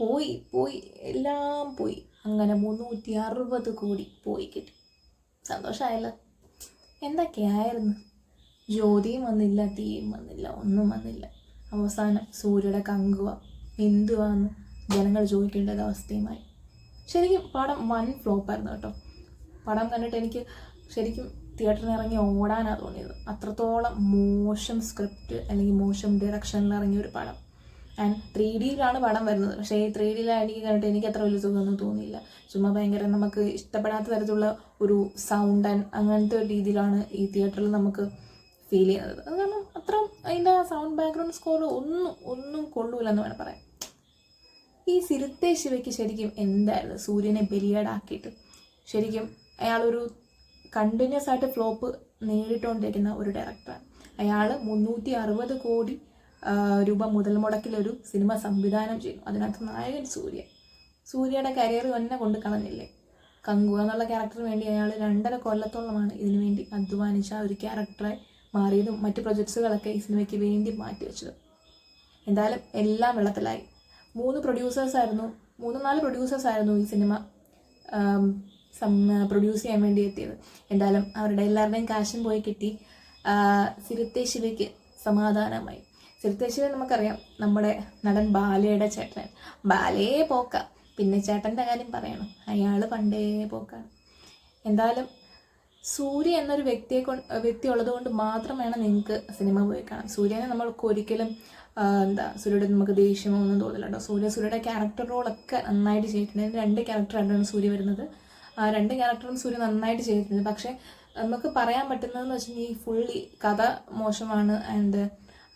പോയി പോയി എല്ലാം പോയി. അങ്ങനെ മുന്നൂറ്റി അറുപത് കോടി പോയി കിട്ടി. സന്തോഷമായല്ലോ എന്തൊക്കെയായിരുന്നു? ജ്യോതിയും വന്നില്ല തീയും വന്നില്ല ഒന്നും വന്നില്ല. അവസാനം സൂര്യയുടെ കങ്കുവ എന്തുവാന്ന് ജനങ്ങൾ ചോദിക്കേണ്ട ഒരു അവസ്ഥയുമായി. ശരിക്കും പടം വൺ ഫ്ലോപ്പായിരുന്നു കേട്ടോ. പടം കണ്ടിട്ട് എനിക്ക് ശരിക്കും തിയേറ്ററിൽ ഇറങ്ങി ഓടാനാണ് തോന്നിയത്. അത്രത്തോളം മോശം സ്ക്രിപ്റ്റ് അല്ലെങ്കിൽ മോശം ഡയറക്ഷനിൽ ഇറങ്ങിയ ഒരു പടം. ആൻഡ് ത്രീ ഡിയിലാണ് പടം വരുന്നത്. പക്ഷേ ഈ ത്രീ ഡിയിലായിരിക്കും കണ്ടിട്ട് എനിക്ക് അത്ര വലിയ സുഖമൊന്നും തോന്നിയില്ല. ചുമ്മാ ഭയങ്കര നമുക്ക് ഇഷ്ടപ്പെടാത്ത തരത്തിലുള്ള ഒരു സൗണ്ട് ആൻഡ് അങ്ങനത്തെ ഒരു രീതിയിലാണ് ഈ തിയേറ്ററിൽ നമുക്ക് ഫീൽ ചെയ്യുന്നത്. അത് കാരണം അത്ര അതിന്റെ സൗണ്ട് ബാക്ക്ഗ്രൗണ്ട് സ്കോർ ഒന്നും ഒന്നും കൊള്ളൂലെന്ന് വേണം പറയാം ഈ സിരുത്തെ ശിവയ്ക്ക് ശരിക്കും എന്തായിരുന്നു? സൂര്യനെ ബലിയാടാക്കിയിട്ട് ശരിക്കും അയാളൊരു കണ്ടിന്യൂസ് ആയിട്ട് ഫ്ലോപ്പ് നേരിട്ടുകൊണ്ടിരിക്കുന്ന ഒരു ഡയറക്ടറാണ് അയാൾ മുന്നൂറ്റി അറുപത് കോടി ആ, രൂപ മുതൽ മുടക്കിലൊരു സിനിമ സംവിധാനം ചെയ്തു അതിനകത്ത് നായകൻ സൂര്യ. സൂര്യയുടെ കരിയർ തന്നെ കൊണ്ട് കളഞ്ഞില്ലേ? കങ്കു എന്നുള്ള ക്യാരക്ടറിന് വേണ്ടി അയാൾ രണ്ടര കൊല്ലത്തോളമാണ് ഇതിനു വേണ്ടി അധ്വാനിച്ച ഒരു ക്യാരക്ടറെ മാറിയതും മറ്റ് പ്രൊജക്ട്സുകളൊക്കെ ഈ സിനിമയ്ക്ക് വേണ്ടി മാറ്റി വെച്ചതും. എന്തായാലും എല്ലാം വെള്ളത്തിലായി. മൂന്ന് പ്രൊഡ്യൂസേഴ്സ് ആയിരുന്നു മൂന്ന് നാല് പ്രൊഡ്യൂസേഴ്സ് ആയിരുന്നു ഈ സിനിമ പ്രൊഡ്യൂസ് ചെയ്യാൻ വേണ്ടി എത്തിയത്. എന്തായാലും അവരുടെ എല്ലാവരുടെയും കാശും പോയി കിട്ടി. സിരുത്തെ ശിവയ്ക്ക് സമാധാനമായി. സിരുത്തെ ശിവ നമുക്കറിയാം നമ്മുടെ നടൻ ബാലയുടെ ചേട്ടൻ. ബാലയെ പോക്ക. പിന്നെ ചേട്ടന്റെ കാര്യം പറയണം. അയാൾ പണ്ടേ പോക്കാണ്. എന്തായാലും സൂര്യ എന്നൊരു വ്യക്തിയെ കൊണ്ട് വ്യക്തി ഉള്ളത് കൊണ്ട് മാത്രം വേണം നിങ്ങൾക്ക് സിനിമ പോയി കാണാം സൂര്യനെ നമ്മൾക്ക് ഒരിക്കലും എന്താ സൂര്യയുടെ നമുക്ക് ദേഷ്യമോ ഒന്നും തോന്നില്ല കേട്ടോ. സൂര്യ സൂര്യയുടെ ക്യാരക്ടർ റോളൊക്കെ നന്നായിട്ട് ചെയ്തിട്ടുണ്ട്. രണ്ട് ക്യാരക്ടറായിട്ടാണ് സൂര്യ വരുന്നത്. ആ രണ്ട് ക്യാരക്ടറും സൂര്യ നന്നായിട്ട് ചെയ്തിട്ടുണ്ട്. പക്ഷേ നമുക്ക് പറയാൻ പറ്റുന്നതെന്ന് വെച്ചിട്ടുണ്ടെങ്കിൽ ഫുള്ളി കഥ മോശമാണ്. ആൻഡ്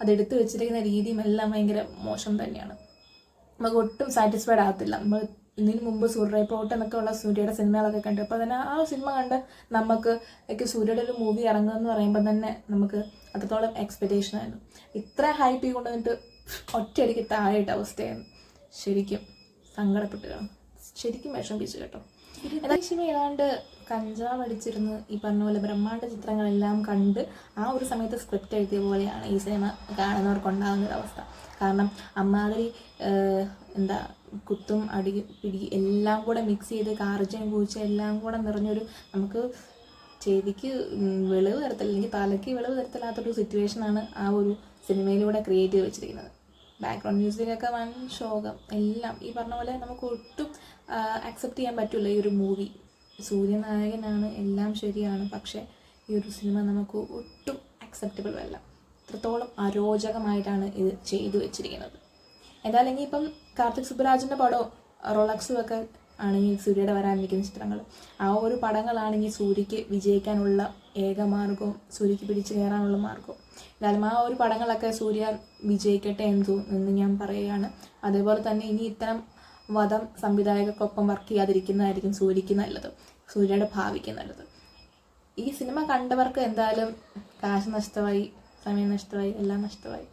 അതെടുത്ത് വെച്ചിരിക്കുന്ന രീതിയും എല്ലാം ഭയങ്കര മോശം തന്നെയാണ്. നമുക്ക് ഒട്ടും സാറ്റിസ്ഫൈഡ് ആകത്തില്ല. നമ്മൾ ഇതിനു മുമ്പ് സൂര്യ പ്ലോട്ട് എന്നൊക്കെ ഉള്ള സൂര്യയുടെ സിനിമകളൊക്കെ കണ്ടു അപ്പോൾ തന്നെ ആ സിനിമ കണ്ട് നമുക്ക് ഒക്കെ സൂര്യയുടെ ഒരു മൂവി ഇറങ്ങുമെന്ന് പറയുമ്പോൾ തന്നെ നമുക്ക് അത്രത്തോളം എക്സ്പെക്റ്റേഷൻ ആയിരുന്നു. ഇത്ര ഹൈപ്പ് കൊണ്ടുവന്നിട്ട് ഒറ്റയടിക്ക് താഴെയിട്ട അവസ്ഥയായിരുന്നു ശരിക്കും സങ്കടപ്പെട്ട് കാണും ശരിക്കും വിഷമിപ്പിച്ചു കേട്ടോ. ഏകദേശം ഏതാണ്ട് കഞ്ചാവ് അടിച്ചിരുന്ന് ഈ പറഞ്ഞ പോലെ ബ്രഹ്മാണ്ട ചിത്രങ്ങളെല്ലാം കണ്ട് ആ ഒരു സമയത്ത് സ്ക്രിപ്റ്റ് എഴുതിയ പോലെയാണ് ഈ സിനിമ കാണുന്നവർക്ക് ഉണ്ടാകുന്ന ഒരു അവസ്ഥ. കാരണം അമ്മാതിരി എന്താ കുത്തും അടി പിടി എല്ലാം കൂടെ മിക്സ് ചെയ്ത് കാർജയും കൂച്ച എല്ലാം കൂടെ നിറഞ്ഞൊരു നമുക്ക് ചെവിക്ക് വിളവ് തരത്തില്ല അല്ലെങ്കിൽ തലയ്ക്ക് വെളിവ് തരത്തില്ലാത്തൊരു സിറ്റുവേഷനാണ് ആ ഒരു സിനിമയിലൂടെ ക്രിയേറ്റ് ചെയ്ത് വെച്ചിരിക്കുന്നത്. ബാക്ക്ഗ്രൗണ്ട് മ്യൂസിക്കൊക്കെ വൻ ശോകം. എല്ലാം ഈ പറഞ്ഞ പോലെ നമുക്ക് ഒട്ടും അക്സെപ്റ്റ് ചെയ്യാൻ പറ്റില്ല ഈ ഒരു മൂവി സൂര്യനായകനാണ് എല്ലാം ശരിയാണ്. പക്ഷേ ഈ ഒരു സിനിമ നമുക്ക് ഒട്ടും അക്സെപ്റ്റബിൾ അല്ല. അത്രത്തോളം അരോചകമായിട്ടാണ് ഇത് ചെയ്തു വെച്ചിരിക്കുന്നത്. എന്തായാലും ഇപ്പം കാർത്തിക് സുബ്രാജിന്റെ പടവും റോളക്സും ഒക്കെ ആണെങ്കിൽ സൂര്യയുടെ വരാനിരിക്കുന്ന ചിത്രങ്ങൾ. ആ ഒരു പടങ്ങളാണെങ്കിൽ സൂര്യക്ക് വിജയിക്കാനുള്ള ഏക മാർഗവും സൂര്യക്ക് പിടിച്ചു കയറാനുള്ള മാർഗവും എന്തായാലും ആ ഒരു പടങ്ങളൊക്കെ സൂര്യ വിജയിക്കട്ടെ എന്ന് എന്ന് ഞാൻ പറയുകയാണ്. അതേപോലെ തന്നെ ഇനി ഇത്തരം വധം സംവിധായകക്കൊപ്പം വർക്ക് ചെയ്യാതിരിക്കുന്നതായിരിക്കും സൂര്യക്ക് നല്ലത് സൂര്യയുടെ ഭാവിക്ക് നല്ലത്. ഈ സിനിമ കണ്ടവർക്ക് എന്തായാലും കാശ് നഷ്ടമായി സമയം നഷ്ടമായി എല്ലാം നഷ്ടമായി.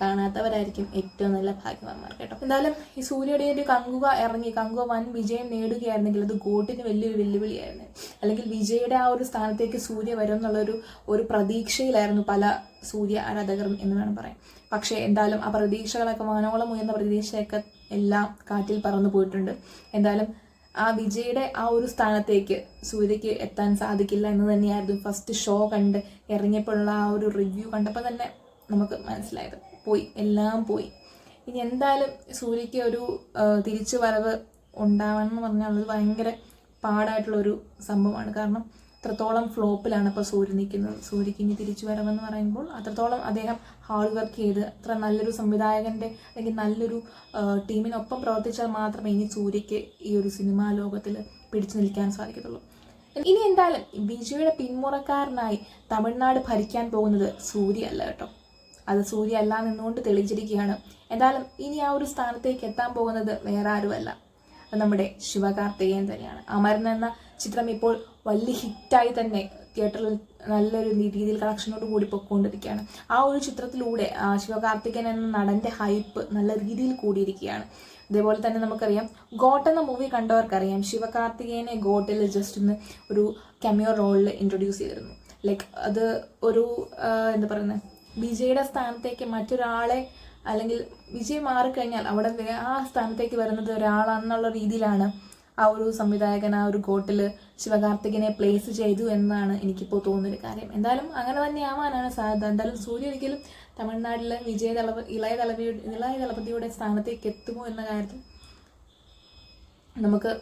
കാണാത്തവരായിരിക്കും ഏറ്റവും നല്ല ഭാഗ്യവാന്മാർ കേട്ടോ. എന്തായാലും ഈ സൂര്യയുടെ ഒരു കങ്കുക ഇറങ്ങി കങ്കുക വൻ വിജയം നേടുകയായിരുന്നെങ്കിൽ അത് ഗോട്ടിന് വലിയൊരു വെല്ലുവിളിയായിരുന്നു. അല്ലെങ്കിൽ വിജയുടെ ആ ഒരു സ്ഥാനത്തേക്ക് സൂര്യ വരും എന്നുള്ളൊരു ഒരു പ്രതീക്ഷയിലായിരുന്നു പല സൂര്യ ആരാധകരും എന്ന് വേണം പറയാം പക്ഷേ എന്തായാലും ആ പ്രതീക്ഷകളൊക്കെ വാനോളം ഉയർന്ന പ്രതീക്ഷയൊക്കെ എല്ലാം കാറ്റിൽ പറന്നു പോയിട്ടുണ്ട്. എന്തായാലും ആ വിജയുടെ ആ ഒരു സ്ഥാനത്തേക്ക് സൂര്യയ്ക്ക് എത്താൻ സാധിക്കില്ല എന്ന് തന്നെയായിരുന്നു ഫസ്റ്റ് ഷോ കണ്ട് ഇറങ്ങിയപ്പോഴുള്ള ആ ഒരു റിവ്യൂ കണ്ടപ്പോൾ തന്നെ നമുക്ക് മനസ്സിലായത്. പോയി എല്ലാം പോയി. ഇനി എന്തായാലും സൂര്യയ്ക്ക് ഒരു തിരിച്ചു വരവ് ഉണ്ടാവണം എന്ന് പറഞ്ഞാൽ അത് ഭയങ്കര പാടായിട്ടുള്ളൊരു സംഭവമാണ്. കാരണം അത്രത്തോളം ഫ്ലോപ്പിലാണ് ഇപ്പോൾ സൂര്യ നിൽക്കുന്നത് സൂര്യക്ക് ഇനി തിരിച്ചു വരവെന്ന് പറയുമ്പോൾ അത്രത്തോളം അദ്ദേഹം ഹാർഡ് വർക്ക് ചെയ്ത് അത്ര നല്ലൊരു സംവിധായകന്റെ അല്ലെങ്കിൽ നല്ലൊരു ടീമിനൊപ്പം പ്രവർത്തിച്ചാൽ മാത്രമേ ഇനി സൂര്യക്ക് ഈ ഒരു സിനിമാ ലോകത്തിൽ പിടിച്ചു നിൽക്കാൻ സാധിക്കത്തുള്ളൂ. ഇനി എന്തായാലും വിജയുടെ പിന്മുറക്കാരനായി തമിഴ്നാട് ഭരിക്കാൻ പോകുന്നത് സൂര്യ അല്ല കേട്ടോ. അത് സൂര്യ അല്ല നിന്നുകൊണ്ട് തെളിയിച്ചിരിക്കുകയാണ്. എന്തായാലും ഇനി ആ ഒരു സ്ഥാനത്തേക്ക് എത്താൻ പോകുന്നത് വേറെ ആരുമല്ല. നമ്മുടെ ശിവകാർത്തികേയൻ തന്നെയാണ്. അമരൻ എന്ന ചിത്രം ഇപ്പോൾ വലിയ ഹിറ്റായി തന്നെ തിയേറ്ററിൽ നല്ലൊരു രീതിയിൽ കളക്ഷനോട് കൂടി പൊയ്ക്കൊണ്ടിരിക്കുകയാണ് ആ ഒരു ചിത്രത്തിലൂടെ ശിവകാർത്തികൻ എന്ന നടന്റെ ഹൈപ്പ് നല്ല രീതിയിൽ കൂടിയിരിക്കുകയാണ്. അതേപോലെ തന്നെ നമുക്കറിയാം ഗോട്ട് എന്ന മൂവി കണ്ടവർക്കറിയാം. ശിവകാർത്തികേയനെ ഗോട്ടിൽ ജസ്റ്റ് ഒന്ന് ഒരു കെമിയോ റോളിൽ ഇൻട്രൊഡ്യൂസ് ചെയ്തിരുന്നു. ലൈക്ക് അത് ഒരു എന്താ പറയുന്നത് വിജയുടെ സ്ഥാനത്തേക്ക് മറ്റൊരാളെ അല്ലെങ്കിൽ വിജയ് മാറിക്കഴിഞ്ഞാൽ അവിടെ ആ സ്ഥാനത്തേക്ക് വരുന്നത് ഒരാളാണെന്നുള്ള രീതിയിലാണ് ആ ഒരു സംവിധായകൻ ആ ഒരു ഗോട്ടിൽ ശിവകാർത്തികനെ പ്ലേസ് ചെയ്തു എന്നാണ് എനിക്കിപ്പോൾ തോന്നുന്നൊരു കാര്യം. എന്തായാലും അങ്ങനെ തന്നെ ആവാനാണ് സാധ്യത. എന്തായാലും സൂര്യ ഒരിക്കലും തമിഴ്നാട്ടിലെ വിജയ ദളപ ഇളയ തളപതിയുടെ ഇളയ തളപതിയുടെ സ്ഥാനത്തേക്ക് എത്തുമോ എന്ന കാര്യത്തിൽ നമുക്ക്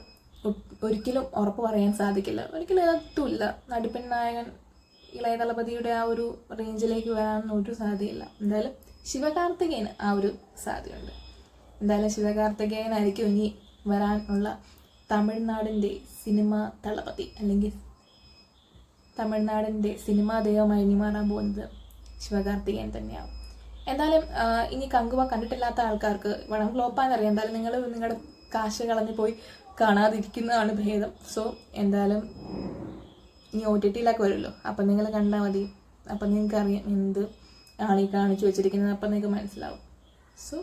ഒരിക്കലും ഉറപ്പ് പറയാൻ സാധിക്കില്ല. ഒരിക്കലും എത്തൂല്ല. നടിപ്പൻ നായകൻ ഇളയ തളപതിയുടെ ആ ഒരു റേഞ്ചിലേക്ക് വരാനൊന്നും ഒരു സാധ്യതയില്ല. എന്തായാലും ശിവകാർത്തികേയന് ആ ഒരു സാധ്യതയുണ്ട്. എന്തായാലും ശിവകാർത്തികേയനായിരിക്കും ഇനി വരാനുള്ള തമിഴ്നാടിന്റെ സിനിമ തളപതി അല്ലെങ്കിൽ തമിഴ്നാടിന്റെ സിനിമാ ദൈവമായി ഇനി മാറാൻ പോകുന്നത് ശിവകാർത്തികേയൻ തന്നെയാവും എന്തായാലും ഇനി കങ്കുവ കണ്ടിട്ടില്ലാത്ത ആൾക്കാർക്ക് വളം ഫ്ലോപ്പാന്നറിയാം എന്തായാലും നിങ്ങൾ നിങ്ങളുടെ കാശ് കളഞ്ഞു പോയി കാണാതിരിക്കുന്നതാണ് ഭേദം. സോ എന്തായാലും ഇനി ഒ ടി ടിയിലൊക്കെ വരുമല്ലോ. അപ്പം നിങ്ങൾ കണ്ടാൽ മതി. അപ്പം നിങ്ങൾക്ക് അറിയാം എന്ത് ആണ് ഈ കാണിച്ചു വെച്ചിരിക്കുന്നത്. അപ്പം നിങ്ങൾക്ക് മനസ്സിലാവും. സോ